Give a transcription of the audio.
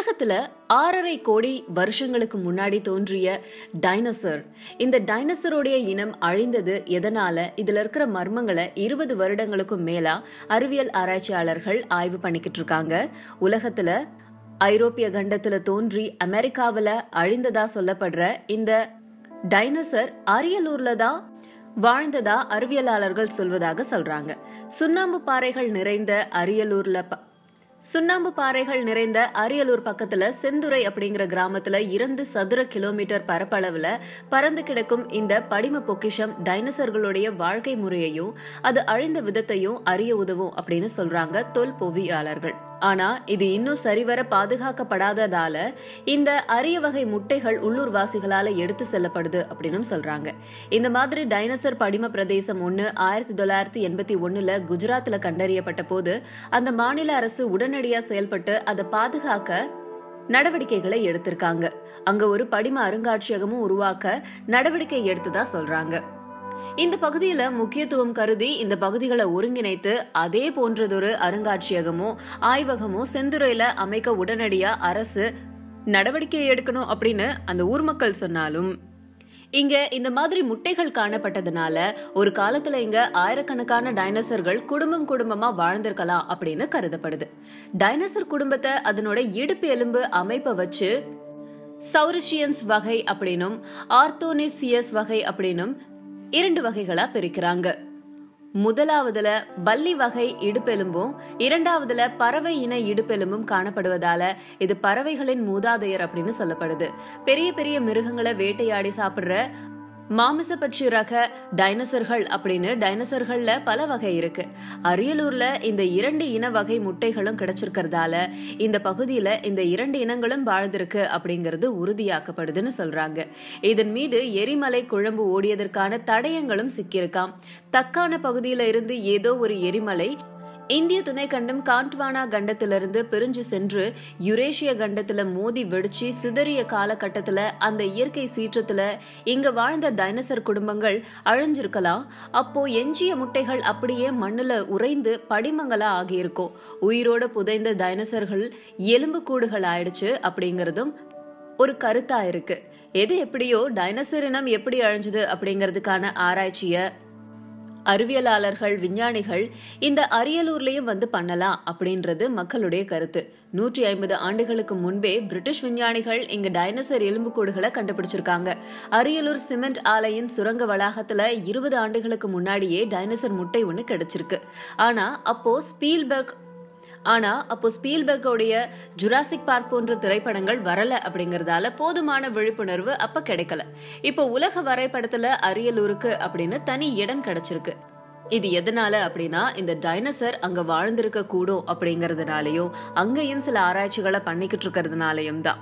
உலகத்துல ஆறரை கோடி வருஷங்களுக்கு முன்னாடி தோன்றிய டைனோசர் இந்த டைனோசருடைய இனம் அழிந்தது எதனால? இதுல இருக்கிற மர்மங்களை இருபது வருடங்களுக்கும் மேலா அறிவியல் ஆராய்ச்சியாளர்கள் ஆய்வு பண்ணிக்கிட்டு இருக்காங்க. உலகத்துல ஐரோப்பிய கண்டத்துல தோன்றி அமெரிக்காவில் அழிந்ததா சொல்லப்படுற இந்த டைனோசர் அரியலூர்ல தான் வாழ்ந்ததா அறிவியலாளர்கள் சொல்வதாக சொல்றாங்க. சுண்ணாம்பு பாறைகள் நிறைந்த அரியலூர்ல சுண்ணாம்பு பாறைகள் நிறைந்த அரியலூர் பக்கத்துல செந்துறை அப்படிங்கிற கிராமத்துல இரண்டு சதுர கிலோமீட்டர் பரப்பளவுல பறந்து கிடக்கும் இந்த படிம பொக்கிஷம் டைனோசர்களுடைய வாழ்க்கை முறையையும் அது அழிந்த விதத்தையும் அறிய உதவும் அப்படின்னு சொல்றாங்க தொல்பொவியாளர்கள். ஆனா இது இன்னும் சரிவர பாதுகாக்கப்படாததால இந்த அரிய வகை முட்டைகள் உள்ளூர் வாசிகளால எடுத்து செல்லப்படுது அப்படின்னு சொல்றாங்க. இந்த மாதிரி டைனோசர் படிம பிரதேசம் ஒண்ணு ஆயிரத்தி தொள்ளாயிரத்தி எண்பத்தி ஒண்ணுல குஜராத்ல கண்டறியப்பட்ட போது அந்த மாநில அரசு உடனடியா செயல்பட்டு அதை பாதுகாக்க நடவடிக்கைகளை எடுத்திருக்காங்க. அங்க ஒரு படிம அருங்காட்சியகமும் உருவாக்க நடவடிக்கை எடுத்ததா சொல்றாங்க. இந்த பகுதியில முக்கியத்துவம் கருதி இந்த பகுதிகளை ஒருங்கிணைத்து அதே போன்றதொரு அருங்காட்சியகமோ ஆய்வகமோ செந்துறையில அமைக்க உடனடியா அரசு நடவடிக்கை எடுக்கணும் அப்படின்னு அந்த ஊர் மக்கள் சொன்னாலும். இங்க இந்த மாதிரி முட்டைகள் காணப்பட்டதுனால ஒரு காலத்துல இங்க ஆயிரக்கணக்கான டைனோசர்கள் குடும்பம் குடும்பமா வாழ்ந்திருக்கலாம் அப்படின்னு கருதப்படுது. டைனோசர் குடும்பத்தை அதனோட இடுப்பு எலும்பு அமைப்பை வச்சு சௌரிஷியன்ஸ் வகை அப்படின்னும் ஆர்த்தோனிசியஸ் வகை அப்படின்னும் இரண்டு வகைகளா பிரிக்கிறாங்க. முதலாவதுல பல்லி வகை இடுப்பெலும்பும் இரண்டாவதுல பறவை இன இடுப்பெலும்பும் காணப்படுவதால இது பறவைகளின் மூதாதையர் அப்படின்னு சொல்லப்படுது. பெரிய பெரிய மிருகங்களை வேட்டையாடி சாப்பிடுற மாமிசப்பட்சி ரக டைனோசர்கள் அப்படின்னு டைனசர்கள்ல பல வகை இருக்கு. அரியலூர்ல இந்த இரண்டு இன வகை முட்டைகளும் கிடைச்சிருக்கிறதால இந்த பகுதியில இந்த இரண்டு இனங்களும் வாழ்ந்திருக்கு அப்படிங்கிறது உறுதியாக்கப்படுதுன்னு சொல்றாங்க. இதன் மீது எரிமலை குழம்பு ஓடியதற்கான தடயங்களும் சிக்கியிருக்காம். தக்கான பகுதியில இருந்து ஏதோ ஒரு எரிமலை இந்திய துணைக்கண்டம் காண்ட்வானா கண்டத்திலிருந்து பிரிஞ்சு சென்று யுரேஷிய கண்டத்துல மோதி வெடிச்சு சிதறிய காலகட்டத்துல அந்த இயற்கை சீற்றத்துல இங்க வாழ்ந்த டைனசர் குடும்பங்கள் அழிஞ்சிருக்கலாம். அப்போ எஞ்சிய முட்டைகள் அப்படியே மண்ணுல உறைந்து படிமங்களா ஆகியிருக்கும். உயிரோடு புதைந்த டைனசர்கள் எலும்பு கூடுகள் ஆயிடுச்சு அப்படிங்கறதும் ஒரு கருத்தா இருக்கு. எது எப்படியோ டைனசர் இனம் எப்படி அழிஞ்சது அப்படிங்கிறதுக்கான ஆராய்ச்சியை அறிவியலாளர்கள் விஞ்ஞானிகள் இந்த அரியலூர்லயும் வந்து பண்ணலாம் அப்படின்றது மக்களுடைய கருத்து. நூற்றி ஐம்பது ஆண்டுகளுக்கு முன்பே பிரிட்டிஷ் விஞ்ஞானிகள் இங்க டைனோசர் எலும்புக்கூடுகளை கண்டுபிடிச்சிருக்காங்க. அரியலூர் சிமெண்ட் ஆலையின் சுரங்க வளாகத்துல இருபது ஆண்டுகளுக்கு முன்னாடியே டைனோசர் முட்டை ஒன்று கிடைச்சிருக்கு. ஆனா அப்போ ஸ்பீல்பர்க் ஆனா அப்போ ஸ்பீல்பர்கோடைய ஜுராசிக் பார்க் போன்ற திரைப்படங்கள் வரல அப்படிங்கறதால போதுமான விழிப்புணர்வு அப்ப கிடைக்கல. இப்போ உலக வரைபடத்துல அரியலூருக்கு அப்படின்னு தனி இடம் கிடைச்சிருக்கு. இது எதனால அப்படின்னா இந்த டைனோசர் அங்க வாழ்ந்திருக்க கூடும் அப்படிங்கறதுனாலயும் அங்கேயும் சில ஆராய்ச்சிகளை பண்ணிக்கிட்டு இருக்கிறதுனாலயும் தான்.